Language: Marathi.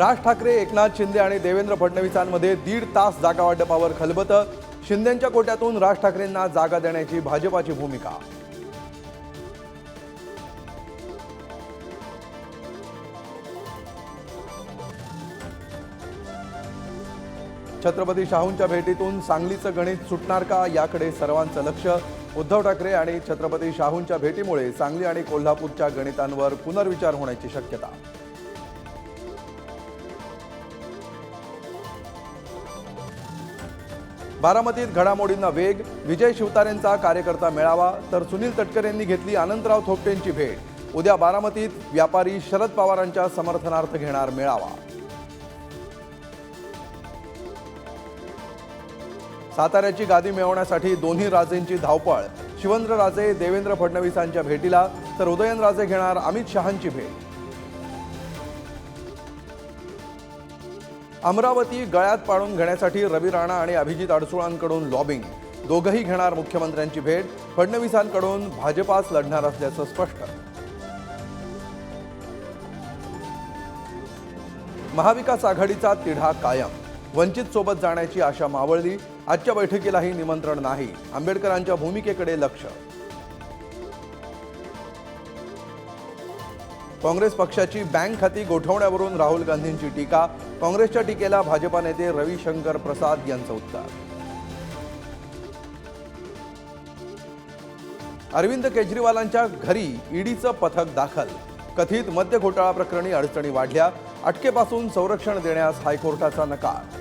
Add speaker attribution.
Speaker 1: राज ठाकरे एकनाथ शिंदे आणि देवेंद्र फडणवीसांमध्ये दीड तास जागा वाटपावर खलबतं. शिंदेंच्या कोट्यातून राज ठाकरेंना जागा देण्याची भाजपाची भूमिका. छत्रपती शाहूंच्या भेटीतून सांगलीचं गणित सुटणार का याकडे सर्वांचं लक्ष. उद्धव ठाकरे आणि छत्रपती शाहूंच्या भेटीमुळे सांगली आणि कोल्हापूरच्या गणितांवर पुनर्विचार होण्याची शक्यता. बारामतीत घडामोडींना वेग विजय शिवतारेंचा कार्यकर्ता मेळावा तर सुनील तटकरेंनी घेतली अनंतराव थोपटेंची भेट. उद्या बारामतीत व्यापारी शरद पवारांच्या समर्थनार्थ घेणार मेळावा. साताऱ्याची गादी मिळवण्यासाठी दोन्ही राजेंची धावपळ. शिवंद्र राजे देवेंद्र फडणवीसांच्या भेटीला तर उदयनराजे घेणार अमित शहांची भेट. अमरावती गळ्यात पाडून घेण्यासाठी रवी राणा आणि अभिजित अडसुळांकडून लॉबिंग. दोघंही घेणार मुख्यमंत्र्यांची भेट. फडणवीसांकडून भाजपाच लढणार असल्याचं स्पष्ट. महाविकास आघाडीचा तिढा कायम. वंचित सोबत जाण्याची आशा मावळली. आजच्या बैठकीलाही निमंत्रण नाही. आंबेडकरांच्या भूमिकेकडे लक्ष. काँग्रेस पक्षाची बँक खाती गोठवण्यावरून राहुल गांधींची टीका. काँग्रेसच्या टीकेला भाजपा नेते रविशंकर प्रसाद यांचं उत्तर. अरविंद केजरीवालांच्या घरी ईडीचं पथक दाखल. कथित मद्य घोटाळा प्रकरणी अडचणी वाढल्या. अटकेपासून संरक्षण देण्यास हायकोर्टाचा नकार.